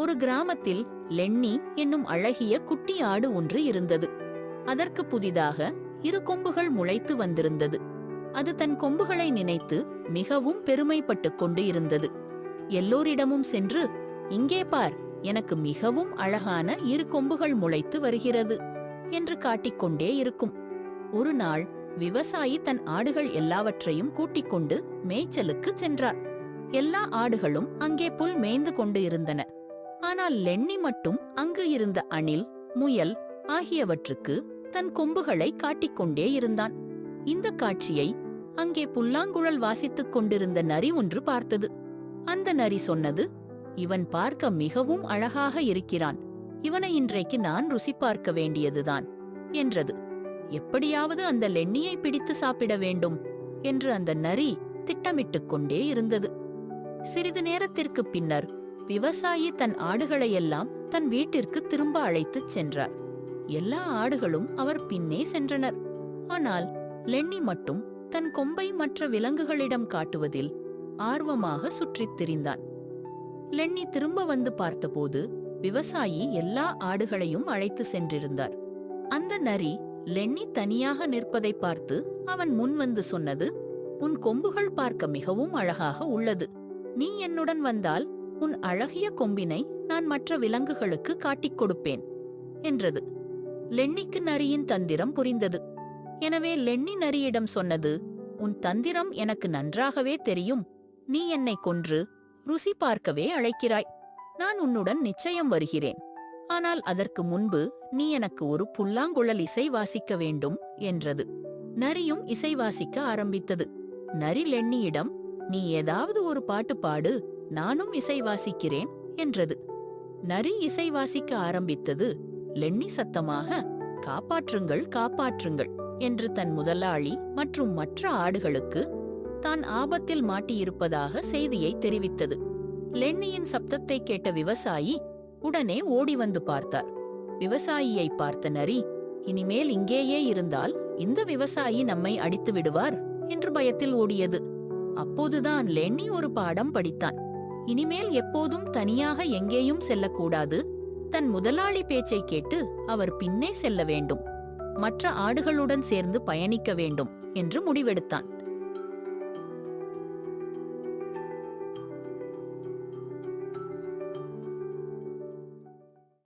ஒரு கிராமத்தில் லென்னி என்னும் அழகிய குட்டி ஆடு ஒன்று இருந்தது. அதற்கு புதிதாக இரு கொம்புகள் முளைத்து வந்திருந்தது. அது தன் கொம்புகளை நினைத்து மிகவும் பெருமைப்பட்டுக் கொண்டு இருந்தது. எல்லோரிடமும் சென்று இங்கே பார் எனக்கு மிகவும் அழகான இரு கொம்புகள் முளைத்து வருகிறது என்று காட்டிக்கொண்டே இருக்கும். ஒரு நாள் விவசாயி தன் ஆடுகள் எல்லாவற்றையும் கூட்டிக் கொண்டு மேய்ச்சலுக்கு சென்றார். எல்லா ஆடுகளும் அங்கே புல் மேய்ந்து கொண்டு இருந்தன. ஆனால் லென்னி மட்டும் அங்கு இருந்த அணில் முயல் ஆகியவற்றுக்கு தன் கொம்புகளை காட்டிக்கொண்டே இருந்தான். இந்த காட்சியை அங்கே புல்லாங்குழல் வாசித்துக் கொண்டிருந்த நரி ஒன்று பார்த்தது. அந்த நரி சொன்னது இவன் பார்க்க மிகவும் அழகாக இருக்கிறான். இவனை இன்றைக்கு நான் ருசி பார்க்க வேண்டியதுதான் என்றது. எப்படியாவது அந்த லென்னியை பிடித்து சாப்பிட வேண்டும் என்று அந்த நரி திட்டமிட்டுக் கொண்டே இருந்தது. சிறிது நேரத்திற்குப் பின்னர் விவசாயி தன் ஆடுகளையெல்லாம் தன் வீட்டிற்கு திரும்ப அழைத்துச் சென்றார். எல்லா ஆடுகளும் அவர் பின்னே சென்றனர். ஆனால் லென்னி மட்டும் தன் கொம்பை மற்ற விலங்குகளிடம் காட்டுவதில் ஆர்வமாக சுற்றித் திரிந்தான். லென்னி திரும்ப வந்து பார்த்தபோது விவசாயி எல்லா ஆடுகளையும் அழைத்து சென்றிருந்தார். அந்த நரி லென்னி தனியாக நிற்பதை பார்த்து அவன் முன் வந்து சொன்னது உன் கொம்புகள் பார்க்க மிகவும் அழகாக உள்ளது. நீ என்னுடன் வந்தால் உன் அழகிய கொம்பினை நான் மற்ற விலங்குகளுக்கு காட்டிக் கொடுப்பேன் என்றது. லென்னிக்கு நரியின் தந்திரம் புரிந்தது. எனவே லென்னி நரியிடம் சொன்னது உன் தந்திரம் எனக்கு நன்றாகவே தெரியும். நீ என்னை கொன்று ருசி பார்க்கவே அழைக்கிறாய். நான் உன்னுடன் நிச்சயம் வருகிறேன். ஆனால் அதற்கு முன்பு நீ எனக்கு ஒரு புல்லாங்குழல் இசை வாசிக்க வேண்டும் என்றது. நரியும் இசை வாசிக்க ஆரம்பித்தது. நரி லென்னியிடம் நீ ஏதாவது ஒரு பாட்டு பாடு. நானும் இசை வாசிக்கிறேன் என்றது. நரி இசை வாசிக்க ஆரம்பித்தது லென்னி சத்தமாக காப்பாற்றுங்கள் காப்பாற்றுங்கள் என்று தன் முதலாளி மற்றும் மற்ற ஆடுகளுக்கு தான் ஆபத்தில் மாட்டியிருப்பதாக செய்தியை தெரிவித்தது. லென்னியின் சப்தத்தை கேட்ட விவசாயி உடனே ஓடி வந்து பார்த்தார். விவசாயியை பார்த்த நரி இனிமேல் இங்கேயே இருந்தால் இந்த விவசாயி நம்மை அடித்து விடுவார் என்று பயத்தில் ஓடியது. அப்போதுதான் லென்னி ஒரு பாடம் படித்தான். இனிமேல் எப்போதும் தனியாக எங்கேயும் செல்லக்கூடாது. தன் முதலாளி பேச்சை கேட்டு அவர் பின்னே செல்ல வேண்டும். மற்ற ஆடுகளுடன் சேர்ந்து பயணிக்க வேண்டும் என்று முடிவெடுத்தான்.